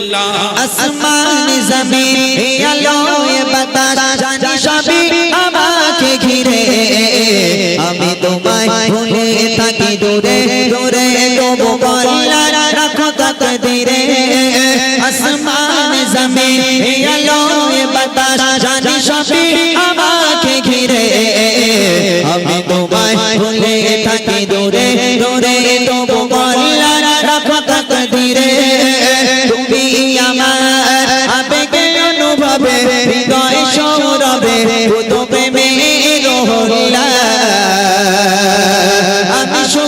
আসমান, জমিন আলো বাতাস সবই আমাকে ঘিরে। আমি তোমায় ভুলে থাকি, দূরে দূরে তবু কল্লা রাখো তকদিরে আসমান, জমিন আলো বাতাস সবই আমাকে ঘিরে। আমি তোমায় ভুলে থাকি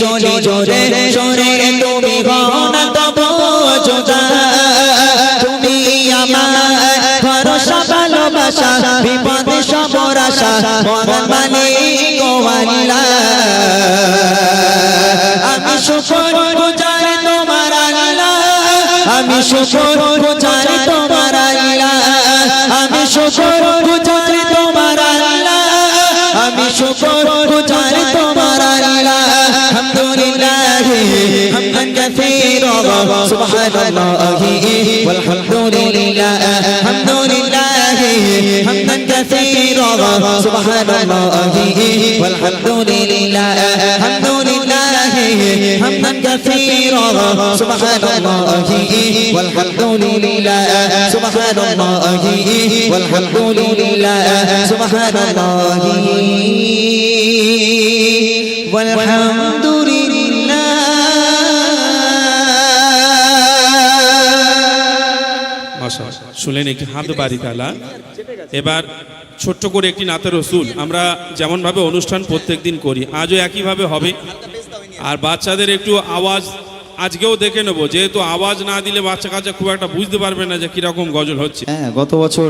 চলি জোরে সরে তুমি হও না তো তুমি আমার ভালোবাসা, বিপদে সবর মালিক ও আমি গুজার তোমার আমি শুকর subhanallah walhamdulillah alhamdulillah hamdan kathira subhanallah walhamdulillah alhamdulillah hamdan kathira subhanallah walhamdulillah subhanallah walhamdulillah subhanallah والحمد একটি হামদ বাড়ি তালা। এবার ছোট্ট করে একটি নাতের রসুল। আমরা যেমনভাবে অনুষ্ঠান প্রত্যেকদিন করি, আজও একইভাবে হবে। আর বাচ্চাদের একটু আওয়াজ, আজকেও দেখে নেব। যেহেতু আওয়াজ না দিলে বাচ্চা কাচ্চা খুব একটা বুঝতে পারবে না যে কীরকম গজল হচ্ছে। হ্যাঁ গত বছর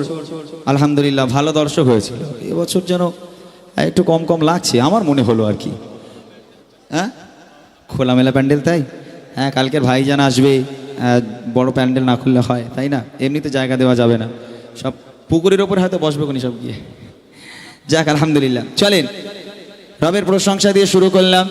আলহামদুলিল্লাহ ভালো দর্শক হয়েছিল। এবছর যেন একটু কম কম লাগছে, আমার মনে হলো আর কি। হ্যাঁ? খোলামেলা প্যান্ডেল তাই? হ্যাঁ কালকের ভাইজান আসবে। বড় প্যান্ডেল না খুললে হয়, তাই না? এমনিতে জায়গা দেওয়া যাবে না। সব পুকুরের ওপর হয়তো বসবে কোনি সব গিয়ে। যাক, আলহামদুলিল্লাহ। চলেন, রবের প্রশংসা দিয়ে শুরু করলাম।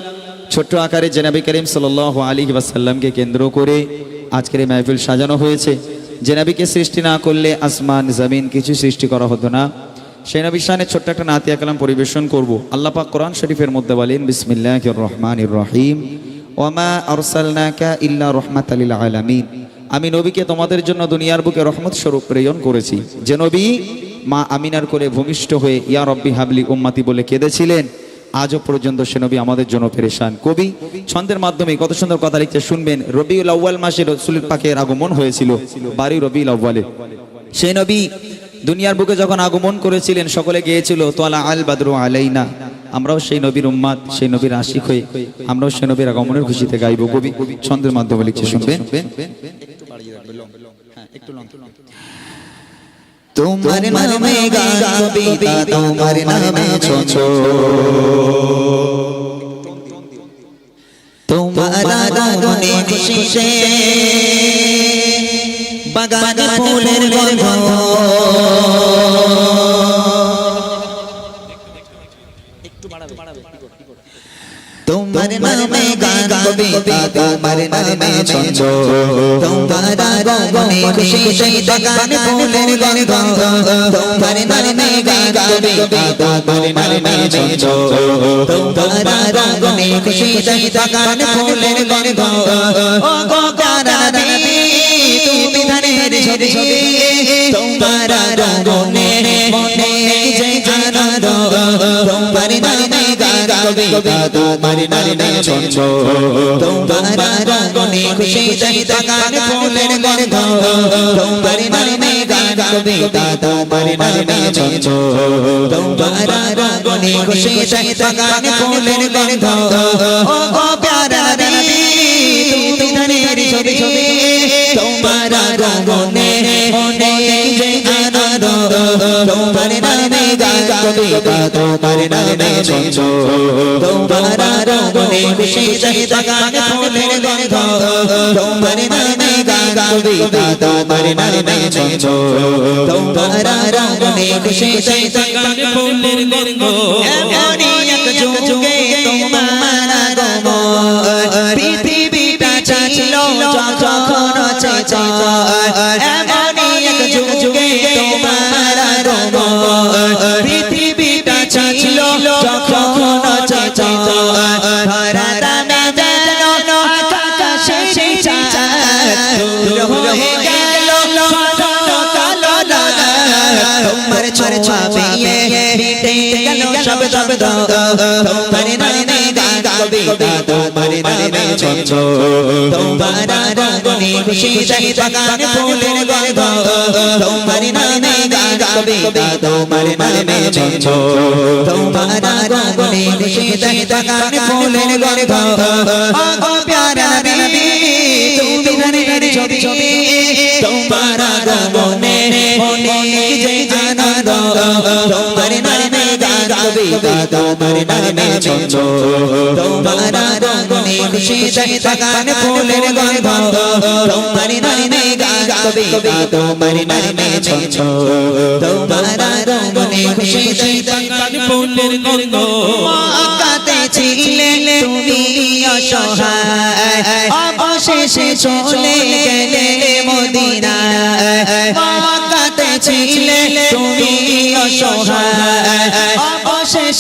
ছোট্ট আকারে জেনাবি করিম সাল আলী ওয়াসাল্লামকে কেন্দ্র করে আজকের এই মাহফিল সাজানো হয়েছে। জেনাবিকে সৃষ্টি না করলে আসমান, জমিন কিছু সৃষ্টি করা হতো না। সেই নবী ছোট্ট একটা নাতিয়া কালাম পরিবেশন করব। আল্লাহ পাক কোরআন শরীফের মধ্যে বলেন বিসমিল্লাহ রহমান রহিম। ওমা আরসালনাকা ইল্লা রহমাতালিল আলামিন। আমি নবীকে তোমাদের জন্য দুনিয়ার বুকে রহমত স্বরূপ প্রেরণ করেছি। যে নবী মা আমিনার করে ভূমিষ্ঠ হয়ে, ইয়া রব্বি হাবলি উম্মাতি বলে কেঁদেছিলেন, আজও পর্যন্ত সে নবী আমাদের জন্য পেরেশান। কবি ছন্দের মাধ্যমে কত সুন্দর কথা লিখতে শুনবেন, রবিউল আউ্বাল মাসে রসুলের পাকের আগমন হয়েছিল, বাড়ি রবিউল আউ্বালে সেই নবী দুনিয়ার বুকে যখন আগমন করেছিলেন, সকলে গিয়েছিল, তোয়ালা আল বাদরু আলাইনা। আমরাও সেই নবীর উম্মাদ, সেই নবীর আশিক হয়ে আমরাও সেই নবীর আগমনের খুশিতে গাইব। কবি ছন্দের মাধ্যমে লিখছে, শুনবেন? তোমার নামে কবিতা তোমার নামে ছন্দ। তোমার আগমনে বাগান ফুলের গন্ধ। তোমার নামে গান কবিতা তোমার নামে ছন্দ তোমার আগমনে খুশিতে বাগান ফুলের গন্ধ তোমার নামে গান কবিতা তোমার নামে ছন্দ তোমার আগমনে খুশিতে বাগান ফুলের গন্ধ ও গো কারাদি তুমি ধানের ছবি তোমার আগমনে মনে কবিতা তোমার নামে ছন্দ তোমার রঙ্গনে খুশিতে গান ফুলের গন্ধ তোমার নামে গান কবিতা তোমার নামে ছন্দ তোমার রঙ্গনে খুশিতে গান ফুলের গন্ধ। ও গো প্যারা নবী তুমি ধনের ছবি ছবি তোমার রঙ্গনে কবিতা তোমার নামে ছন্দ তোমার রঙ্গনে খুশিতে গান ফুলের গন্ধ তোমার নামে কবিতা তোমার নামে ছন্দ তোমার রঙ্গনে খুশিতে গান ফুলের গন্ধ শব্দ তোমার নামে গান কবিতা তোমার নামে ছন্দ তোমার রঙ্গনে খুশিতে গান ফুলের গন্ধ তোমার নামে গান কবিতা তোমার নামে ছন্দ তোমার রঙ্গনে খুশিতে গান ফুলের গন্ধ ও প্যারা নবী তুমি ধনের ছবি ছবি তোমার রঙ্গনে কবিতা তোমার নামে ছন্দ তোমার রঙ্গনে খুশিতে গান ফুলের গন্ধ। তোমার নামে কবিতা তোমার নামে ছন্দ তোমার রঙ্গনে খুশিতে গান ফুলের গন্ধ।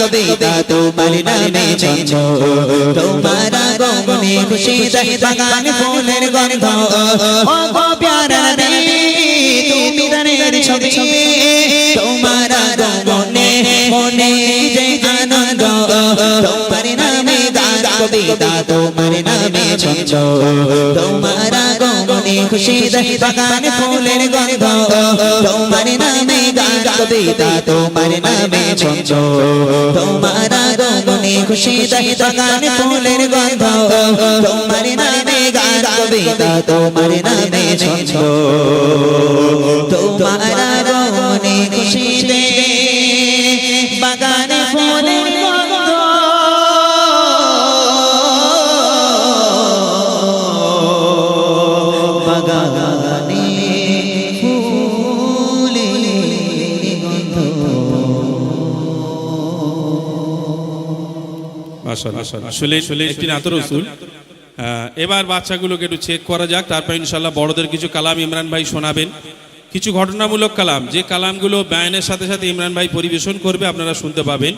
কবিতা তোমার নামে ছন্দ তোমার রমণে খুশিতে গান ফুলের গন্ধ। ও গো প্যারা নবী তুমি ধনের ছবি তোমার রমণে মনে যে আনন্দ। তোমার নামে গান কবিতা তোমার নামে ছন্দ তোমার গমনে খুশি গান ফুলের গন্ধ। তোমার নামে কবিতা তোমার নামে ছন্দ। তোমার গমনে খুশি গান ফুলের গন্ধ। তোমার নামে গান কবিতা তোমার নামে ছন্দ। আসলে একটি নাত রসুল। এবার বাচ্চাগুলোকে একটু চেক করা যাক। তারপর ইনশাল্লাহ বড়দের কিছু কালাম ইমরান ভাই শোনাবেন। কিছু ঘটনামূলক কালাম, যে কালামগুলো বায়ানের সাথে সাথে ইমরান ভাই পরিবেশন করবে আপনারা শুনতে পাবেন।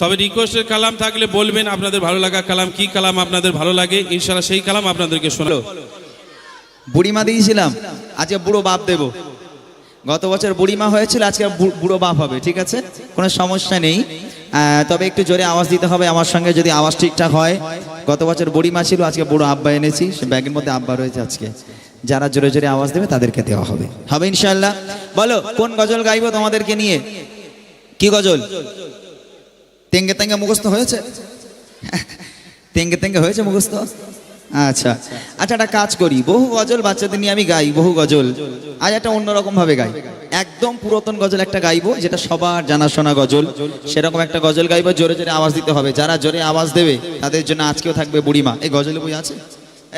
তবে রিকোয়েস্টের কালাম থাকলে বলবেন আপনাদের ভালো লাগা কালাম, কি কালাম আপনাদের ভালো লাগে। ইনশাল্লাহ সেই কালাম আপনাদেরকে শোনালো বুড়িমা দিয়েছিলাম। আজকে বুড়ো বাপ দেব। গত বছর বুড়িমা হয়েছিল, আজকে বুড়ো বাপ হবে, ঠিক আছে? কোনো সমস্যা নেই। তবে একটু জোরে আওয়াজ দিতে হবে, আমার সঙ্গে যদি আওয়াজ ঠিকঠাক হয়। গত বছর বুড়িমা ছিল, আজকে বুড়ো আব্বা এনেছি, সে ব্যাগের মধ্যে আব্বা রয়েছে আজকে। যারা জোরে জোরে আওয়াজ দেবে, তাদেরকে দেওয়া হবে। হবে ইনশাল্লাহ বলো, কোন গজল গাইবো তোমাদেরকে নিয়ে? কি গজল? তেঙ্গে তেঙ্গে মুখস্থ হয়েছে? তেঙ্গে তেঙ্গে হয়েছে মুখস্থ? আচ্ছা। আচ্ছা একটা কাজ করি। বহু গজল বাচ্চাদের নিয়ে আমি গাই বহু গজল। আজ একটা অন্যরকম ভাবে গাই। একদম পুরাতন গজল একটা গাইবো যেটা সবার জানাশোনা গজল। সেরকম একটা গজল গাইবো জোরে জোরে আওয়াজ দিতে হবে। যারা জোরে আওয়াজ দেবে তাদের জন্য আজকেও থাকবে বুড়িমা। এই গজল বই আছে?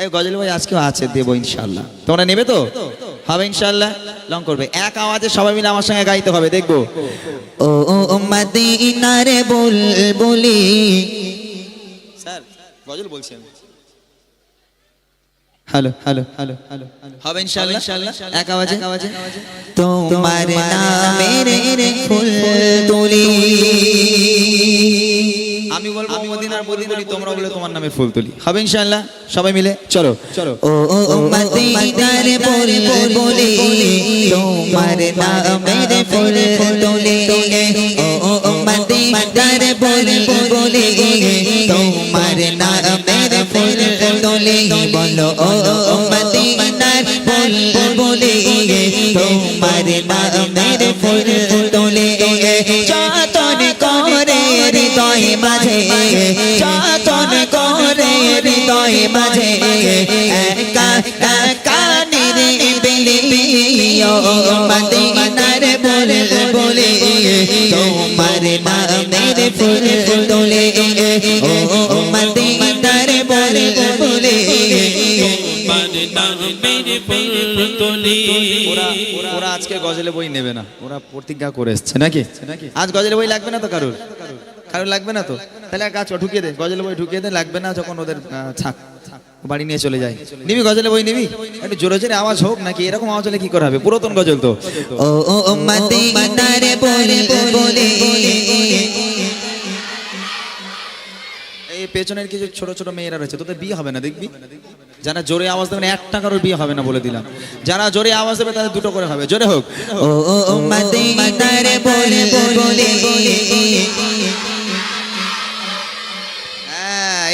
এই গজল বই আজকেও আছে দেবো ইনশাল্লাহ তোমরা নেবে তো? হবে ইনশাল্লাহ লং করবে। এক আওয়াজে সবাই মিলে আমার সঙ্গে গাইতে হবে দেখব। ও মদিনারে বুলবুলি। স্যার গজল বলছি আমি। হ্যালো হ্যালো হ্যালো হ্যালো হবে ইনশাআল্লাহ এক আওয়াজে? তোমার নামের ফুল তুলি। আমি বলব মদিনার বলি বলি তোমরা বলে তোমার নামে ফুল তুলি। হবে ইনশাআল্লাহ সবাই মিলে? চলো চলো। ও ও মদিনার বল বলে তোমার নামের ফুল তুলি। ও মদিনার বল বলে, তোমার নামের ফুল তুলি, বলো ও মদিনার বল বলে, তোমার নামের ফুল তুলি। যতন করে হৃদয় মাঝে, যতন করে হৃদয় মাঝে একা ফুল তোলে ও মদিনার বলে। বলে ওরা ওরা আজকে গজলে বই নেবে না। ওরা প্রতিজ্ঞা করে এসছে নাকি? আজ গজলে বই লাগবে না তো কারোর? কারোর লাগবে না তো? তাহলে এক কাজ ঢুকিয়ে দে। গজলে বই ঢুকিয়ে দে লাগবে না যখন ওদের থাক বাড়ি নিয়ে চলে যায় নিবি গজলে বই নিবি? একটু জোরে জোরে আওয়াজ হোক নাকি? এরকম আওয়াজ হলে কি করা হবে? পুরাতন গজল তো। ও ও মদিনার বলে এই পেছনের কিছু ছোট ছোট মেয়েরা রয়েছে তোদের বিয়ে হবে না দেখবি? যারা জোরে আওয়াজ দেবে না একটা কারোর বিয়ে হবে না বলে দিলাম। যারা জোরে আওয়াজ দেবে তাদের দুটো করে হবে। জোরে হোক। ও মদিনার বল বলে হ্যাঁ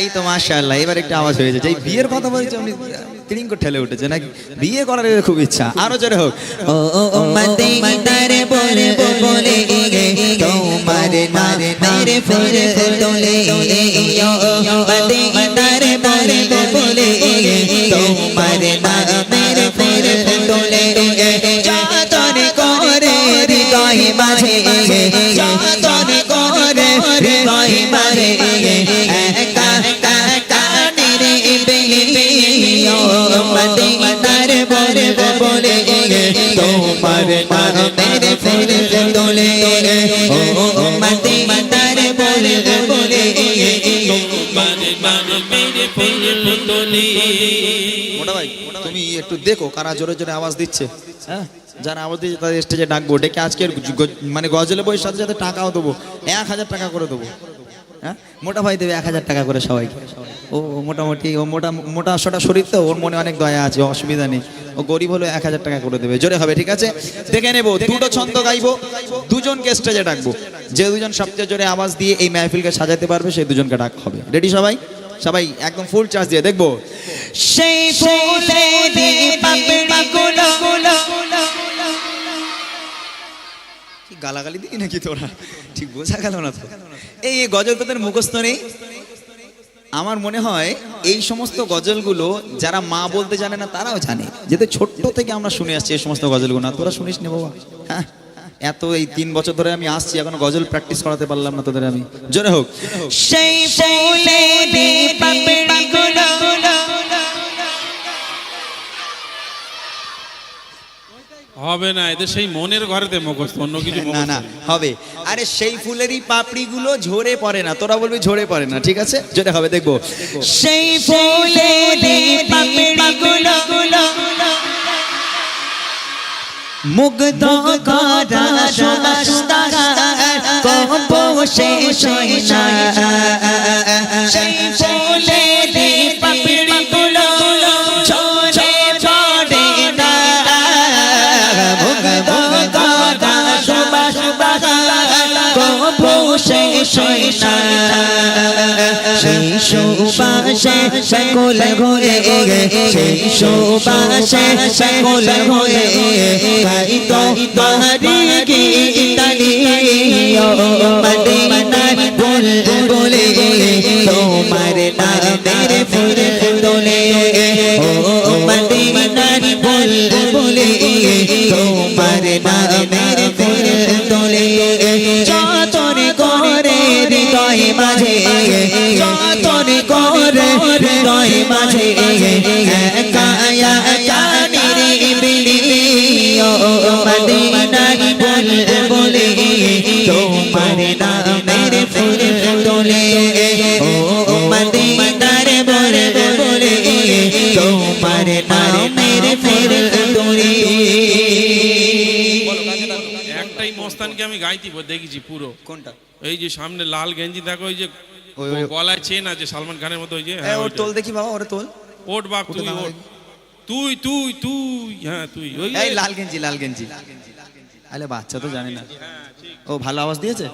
এই তো মাশাআল্লাহ এবার একটা আওয়াজ হয়েছে যে এই বিয়ের কথা বলছে উনি তিরিং করে ঠেলে উঠেছে নাকি বিয়ে করার খুব ইচ্ছা আরও জোরে হোক ও ও ও মদিনার বল বলে তোমার নামের ফুল তোলে ও ও মদিনার বল বলে তোমার নামের ফুল তোলে যতন করে হৃদয় মাঝে যতন করে হৃদয় মাঝে নামের তোলে ও মদিনার বল বলে মোটা ভাই তুমি একটু দেখো কারা জোরে জোরে আওয়াজ দিচ্ছে। হ্যাঁ? যারা আওয়াজ দিচ্ছে তাদের স্টেজে ডাকবো। ডেকে আজকের মানে গজলে বইয়ের সাথে সাথে টাকাও দেবো। এক হাজার টাকা করে দেবো। হ্যাঁ? মোটা ভাই দেবে এক হাজার টাকা করে সবাইকে। ও মোটামুটি ও মোটা মোটা সোটা শরীর তো ওর মনে অনেক দয়া আছে অসুবিধা নেই। ও গরিব হলে এক হাজার টাকা করে দেবে। জোরে হবে ঠিক আছে? দেখে নেব দুটো ছন্দ গাইবো দুজনকে স্টেজে ডাকবো। যে দুজন সবচেয়ে জোরে আওয়াজ দিয়ে এই মাহফিলকে সাজাতে পারবে সেই দুজনকে ডাক হবে। রেডি সবাই? সবাই একদম ফুল চার্জ দিয়ে দেখব। সেই গালাগালি দিই নাকি তোরা? ঠিক বোঝা গেল না তো। এই এই গজল তোদের মুখস্থ নেই? আমার মনে হয় এই সমস্ত গজলগুলো যারা মা বলতে জানে না, তারাও জানে। যেতে ছোট্ট থেকে আমরা শুনে আসছি এই সমস্ত গজলগুলো, না, তোরা শুনিস নি বাবা? হ্যাঁ এত এই তিন বছর ধরে আমি আসছি, এখন গজল প্র্যাকটিস করাতে পারলাম না তোদের আমি। জোরে হোক। সেই ফুলেরি হবে না এদের সেই মনের ঘরেতে মুখস্থ অন্য কিছু না না হবে। আরে সেই ফুলেরই পাপড়িগুলো ঝরে পড়ে না তোরা বলবি ঝরে পড়ে না ঠিক আছে? জোরে হবে দেখব। সেই ফুলেরি পাপড়িগুলো মুগ্ধ করা সেই কম্পোষে সইনা সেই সুবাসে সকল ঘরে সেই সুবাসে সকল ঘরে তাই তো বাহারি কি ইতালি ও মদিনার বলে তোমার নামের ফুল তোলে। ও মদিনার বল বলে তোমার তোমার নামের ফুল তুলি। একটাই মস্তানকে আমি গাইতি দেখেছি পুরো। কোনটা? এই যে সামনে লাল গেঞ্জি দেখো ওই যে গলায় চেন আছে সালমান খানের মতো ওই যে হ্যাঁ, ওর তোল দেখি বাবা ওরে তোল। ওট বাপ তুই ওট। তুই তুই তুই হ্যাঁ তুই এই লাল গেঞ্জি লাল গেঞ্জি। আরে বাচ্চা তো জানে না। ও ভালো আওয়াজ দিয়েছে?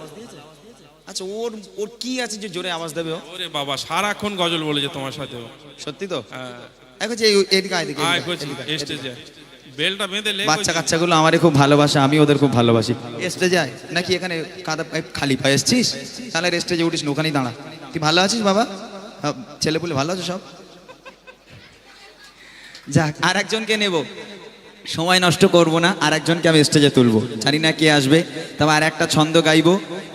আচ্ছা ওর ওর কি আছে যে জোরে আওয়াজ দেবে ওরে বাবা সারাক্ষণ গজল বলেছে তোমার সাথে। সত্যি তো? হ্যাঁ। এখন যে এদিকে এদিকে। স্টেজে বেলটা বেঁধে লে বাচ্চা কাচ্চাগুলো আমারই খুব ভালোবাসে আমি ওদের খুব ভালোবাসি। এসতে যায় নাকি এখানে কাদা খালি পায়ে এসছিস? তাহলে রেস্টেজে উঠিস ওখানেই দাঁড়া। তুই ভালো আছিস বাবা? ছেলে পুলে ভালো আছে সব? যাক আর একজনকে নেব সময় নষ্ট করব না আর একজনকে আমি স্টেজে তুলবো জানি না কে আসবে তবে আর একটা ছন্দ গাইবো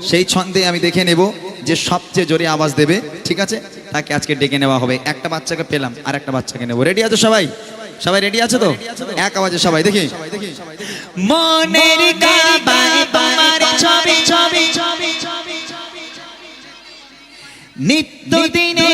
সেই ছন্দে আমি দেখে নেব যে সবচেয়ে জোরে আওয়াজ দেবে ঠিক আছে তাকে আজকে ডেকে নেওয়া হবে একটা বাচ্চাকে পেলাম আর একটা বাচ্চাকে নেব রেডি আছো সবাই সবাই রেডি আছে তো এক আওয়াজে সবাই দেখি নিত্য দিনে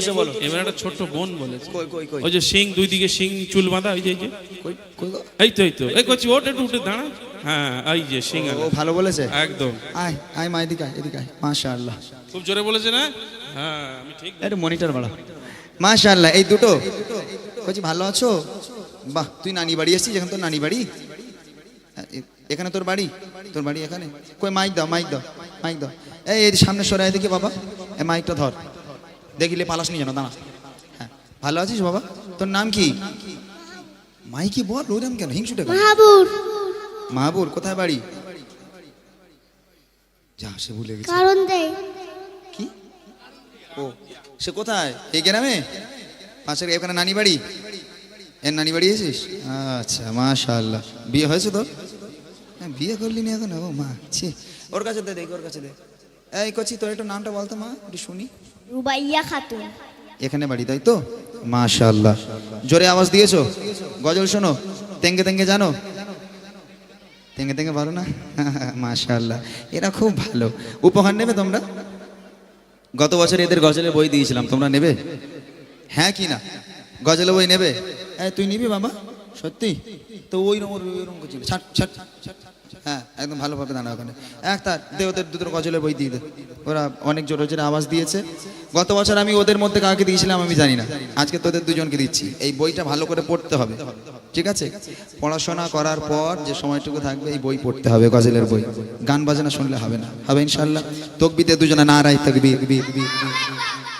তুলেছে বলো। এবার একটা ছোট্ট বোন বলেছে। ওই যে সিং দুই দিকে সিং চুল বাঁধা ওই যে এই তো এই তো। এই করছি ওটা একটু উঠে দাঁড়া। হ্যাঁ এই যে সিং ও ভালো বলেছে? একদম। আয় আয় মা এদিকে আয় এদিকে আয়। মাশাআল্লাহ। খুব জোরে বলেছে না? হ্যাঁ আমি ঠিক একটু মনিটর বাড়া। মাশাআল্লাহ এই দুটো। কইছি ভালো আছো? বাহ তুই নানি বাড়ি এসেছিস? এখন তোর নানি বাড়ি? এ- এখানে তোর বাড়ি? তোর বাড়ি এখানে? কই মাইক দাও মাইক দাও মাইক দাও। এই এই সামনে সরাই দেখি বাবা। এই মাইকটা ধর। দেখিলে পালাস নি যেন দাঁড়া। হ্যাঁ ভালো আছিস বাবা? তোর নাম কি? মাইকি বল ওইরকম কেন? হিংসুটে মাহাবুর। মাহবুর কোথায় বাড়ি? যা সে ভুলে গেছে। কারণ কি? ও সে কোথায়? এই গ্রামে? পাশের এখানে নানি বাড়ি? এর নানি বাড়ি এসেছিস? আচ্ছা মাশাআল্লাহ। বিয়ে হয়েছে তোর? হ্যাঁ বিয়ে করলি না এখন? ও মা ছি। ওর কাছে দে দেখ ওর কাছে দে। এই কচি তোর একটু নামটা বলতো মা একটু শুনি। রুবাইয়া খাতুন। এখানে বাড়ি তাই তো? মাশাআল্লাহ। জোরে আওয়াজ দিয়েছ? গজল শোনো। তেঙ্গে তেঙ্গে জানো? তেঙ্গে তেঙ্গে পারো না? মাশাআল্লাহ। এরা খুব ভালো। উপহার নেবে তোমরা? গত বছর এদের গজলের বই দিয়েছিলাম। তোমরা নেবে? হ্যাঁ কি না? গজলের বই নেবে? এই তুই নিবি বাবা? সত্যি? তো ওই রকম ওই রকম করছিল ছাট ছাট ছাট, হ্যাঁ একদম ভালোভাবে দাঁড়া ওখানে এক তার, দে ওদের দুটো গজলের বই দিয়ে ওরা অনেক জোরে জোরে আওয়াজ দিয়েছে। গত বছর আমি ওদের মধ্যে কাকে দিয়েছিলাম আমি জানি না। আজকে তোদের দুজনকে দিচ্ছি। এই বইটা ভালো করে পড়তে হবে। ঠিক আছে? পড়াশোনা করার পর যে সময়টুকু থাকবে, এই বই পড়তে হবে, গজলের বই। গান বাজনা শুনলে হবে না। হবে ইনশাল্লাহ তকবিতে দুজনে না রাই তকবি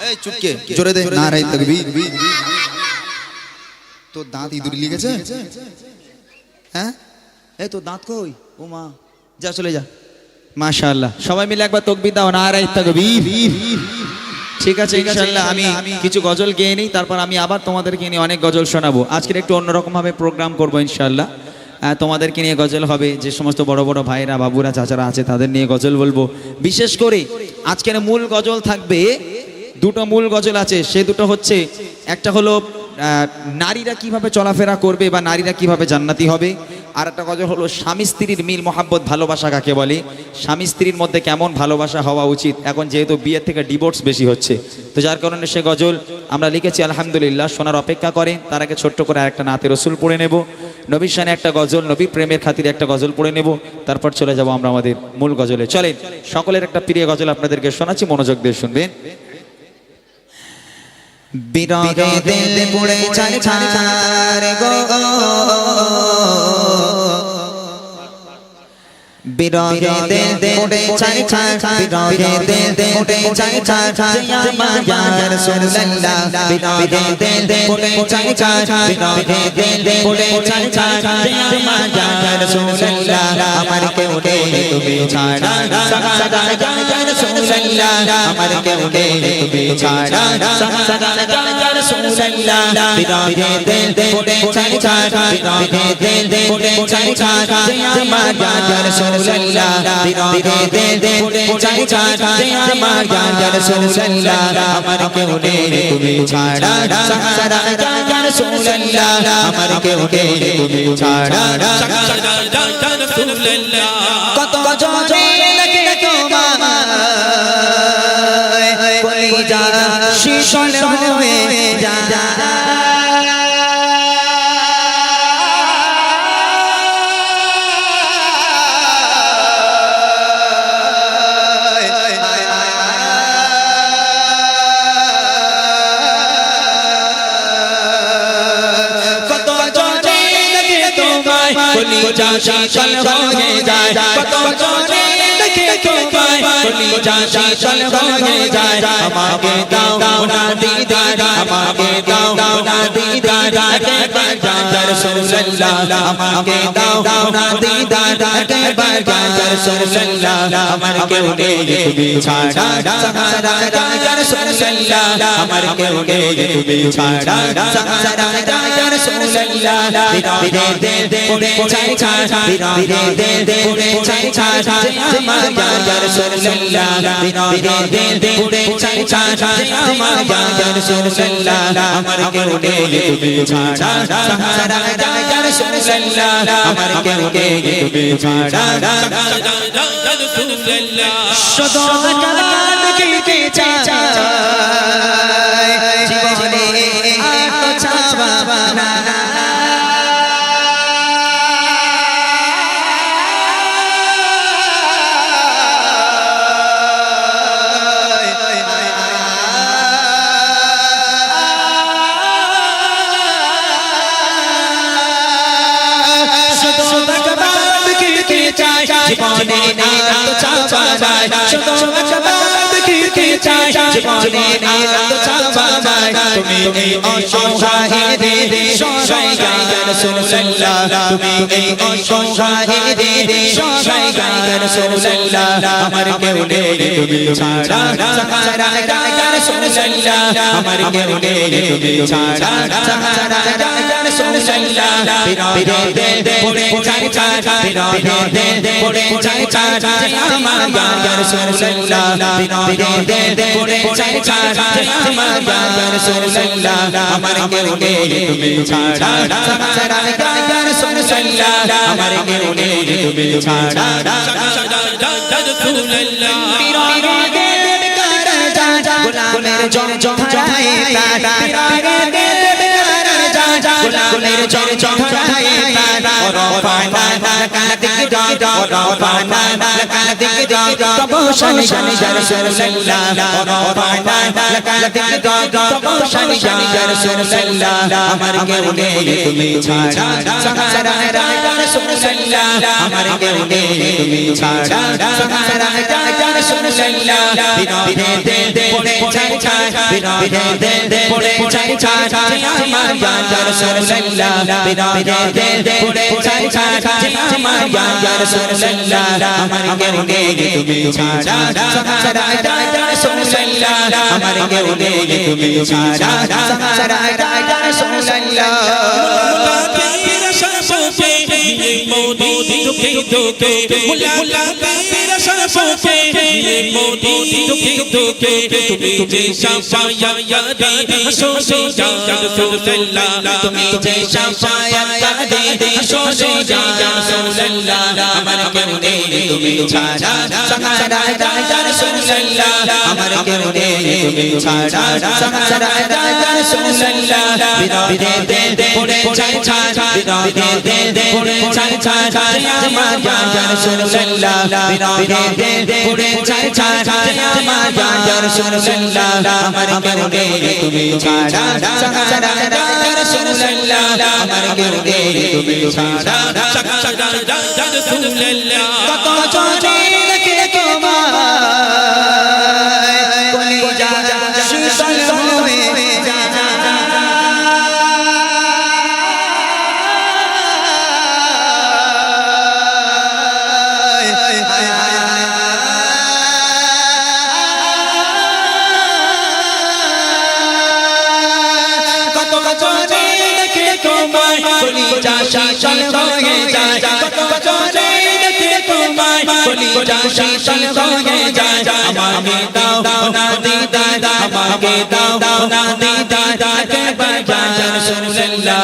এই চুপকে, জোরে দে না রাই তকবি তোর দাঁত ইঁদুর লিখেছে? হ্যাঁ? এই তোর দাঁত কই? ও মা যা চলে যা। মাশাআল্লাহ। সবাই মিলে একবার তকবির দাও না রাই তকবি ঠিক আছে ইনশাআল্লাহ আমি কিছু গজল গেয়ে নিই তারপর আমি আবার তোমাদেরকে নিয়ে অনেক গজল শোনাবো। আজকের একটু অন্যরকম ভাবে প্রোগ্রাম করব ইনশাআল্লাহ। তোমাদেরকে নিয়ে গজল হবে যে সমস্ত বড় বড় ভাইরা বাবুরা চাচারা আছে তাদের নিয়ে গজল বলব। বিশেষ করে আজকের মূল গজল থাকবে দুটো মূল গজল আছে সে দুটো হচ্ছে একটা হলো নারীরা কীভাবে চলাফেরা করবে বা নারীরা কীভাবে জান্নাতি হবে আর একটা গজল হলো স্বামী স্ত্রীর মিল মহাব্বত ভালোবাসা কাকে বলে? স্বামী স্ত্রীর মধ্যে কেমন ভালোবাসা হওয়া উচিত? এখন যেহেতু বিয়ের থেকে ডিভোর্স বেশি হচ্ছে তো যার কারণে সে গজল আমরা লিখেছি আলহামদুলিল্লাহ শোনার অপেক্ষা করেন তার আগে ছোট্ট করে আরেকটা নাতে রসুল পড়ে নেব। নবীর শানে একটা গজল নবীর প্রেমের খাতিরে একটা গজল পড়ে নেব। তারপর চলে যাব আমরা আমাদের মূল গজলে। চলেন সকলের একটা প্রিয় গজল আপনাদেরকে শোনাচ্ছি মনোযোগ দিয়ে শুনবেন। বিরহে দিল পুড়ে ছাই ছার গো। ইয়া মায়া রাসূলুল্লাহ ইয়া মায়া রাসূলুল্লাহ আমার কেউ নেই তুমি ছাড়া সাদা ইয়া রাসূলুল্লাহ আমার কেউ নেই তুমি ছাড়া সাদা ইয়া রাসূলুল্লাহ ইয়া মায়া রাসূলুল্লাহ বিরহে দিল পুড়ে ছাই ছার ইয়া রাসূলুল্লাহ আমার কেউ নেই, তুমি ছাড়া সাদা ইয়া রাসূলুল্লাহ আমার কেউ নেই, তুমি ছাড়া কত জনে লাগে কলিজা শীতল হয়ে যায়। কত কলিজা শীতল হয়ে যায়, আমাকে দাও দাও না দিদার, আমাকে দাও দাও না দিদার একবার জান রাসূলুল্লাহ আমাকে দাও দাও না দিদার একবার জান রাসূলুল্লাহ আমার কেউ নেই তুমি ছাড়া সাহারা রাজা রাসূলুল্লাহ আমার কেউ নেই তুমি ছাড়া সাহারা রাজা রাসূলুল্লাহ বিদে দে দে পড়ে ছাই ছাই বিদে দে দে ছাই ছাই আমার রাজা রাসূলুল্লাহ দে দে পড়ে ছাই ছাই আমার রাজা রাসূলুল্লাহ আমার কেউ নেই তুমি ছাড়া সাহারা রাজা রাসূলুল্লাহ আমার কেউ নেই তুমি ছাড়া শুধু কালাম গীতে চাই জীবনে আলো ছাবা যায়। শুধু ভগবান গীতে চাই। জীবনে ছাবা যায়। তুমি এই অসহায় সহায় গায় রাসূলুল্লাহ তুমি এই অসহায় সহায় গায় রাসূলুল্লাহ আমার কেউ নেই তুমি ছাড়া। সাহারা রাসূলুল্লাহ আমার কেউ নেই তুমি ছাড়া। সাহারা গায় রাসূলুল্লাহ বিরে দে দে পড়ে চাই চাই বিরে দে দে পড়ে চাই চাই আমার গায় রাসূলুল্লাহ বিরে দে দে পড়ে চাই চাই আমার গায় রাসূলুল্লাহ আমার কেউ নেই তুমি ছাড়া সাহারা গায় রাসূলুল্লাহ আমার কেউ নেই তুমি ছাড়া গোলামের জম জম ধরায় গোলামের জম জম ধরায় আমার কেউ নেই তুমি ছাড়া সাহারা রাসূলুল্লাহ আমার কেউ নেই তুমি ছাড়া সাহারা রাসূলুল্লাহ বিরে দে দে পড়ে ছাই ছাই বিরে দে দে পড়ে ছাই ছাই আমার ইয়া রাসূলুল্লাহ বিরে দে দে পড়ে ছাই আমার ইয়া রাসূলুল্লাহ আমার কেউ নেই তুমি ছাড়া সাহারা রাসূলুল্লাহ আমার কেউ নেই তুমি ছাড়া সাহারা রাসূলুল্লাহ দুঃখে দুঃখে মুলাকাতের সপোকে নিয়ে মোদি দুঃখে দুঃখে তুমি যে শাফায়াতে হাসো সে রাসূলুল্লাহ তুমি যে শাফায়াতে হাসো সে রাসূলুল্লাহ আমার কেউ নেই তুমি ছাড়া সাহারা রাজা রাসূলুল্লাহ আমার কেউ নেই তুমি ছাড়া সাহারা রাজা রাসূলুল্লাহ বিদে দে দে পড়ে ছাই ছাই বিদে দে দে পড়ে ছাই ছাই আমার রাসূলুল্লাহ বিদে দে পড়ে ছাই ছাই আমার রাজা রাসূলুল্লাহ আমার কেউ নেই তুমি ছাড়া সাহারা রাসূলুল্লাহ আমার কেউ নেই তুমি ছাড়া কত জনে দেখে তোমায় কলিজা শীতল তোমায় কলিজা শীতল হয়ে যায়, কত জনে দেখে তোমায় কলিজা শীতল হয়ে যায়, আমাকে দাও না দিদা আমাকে দাও না দিদা কে বাজার রাসূলুল্লাহ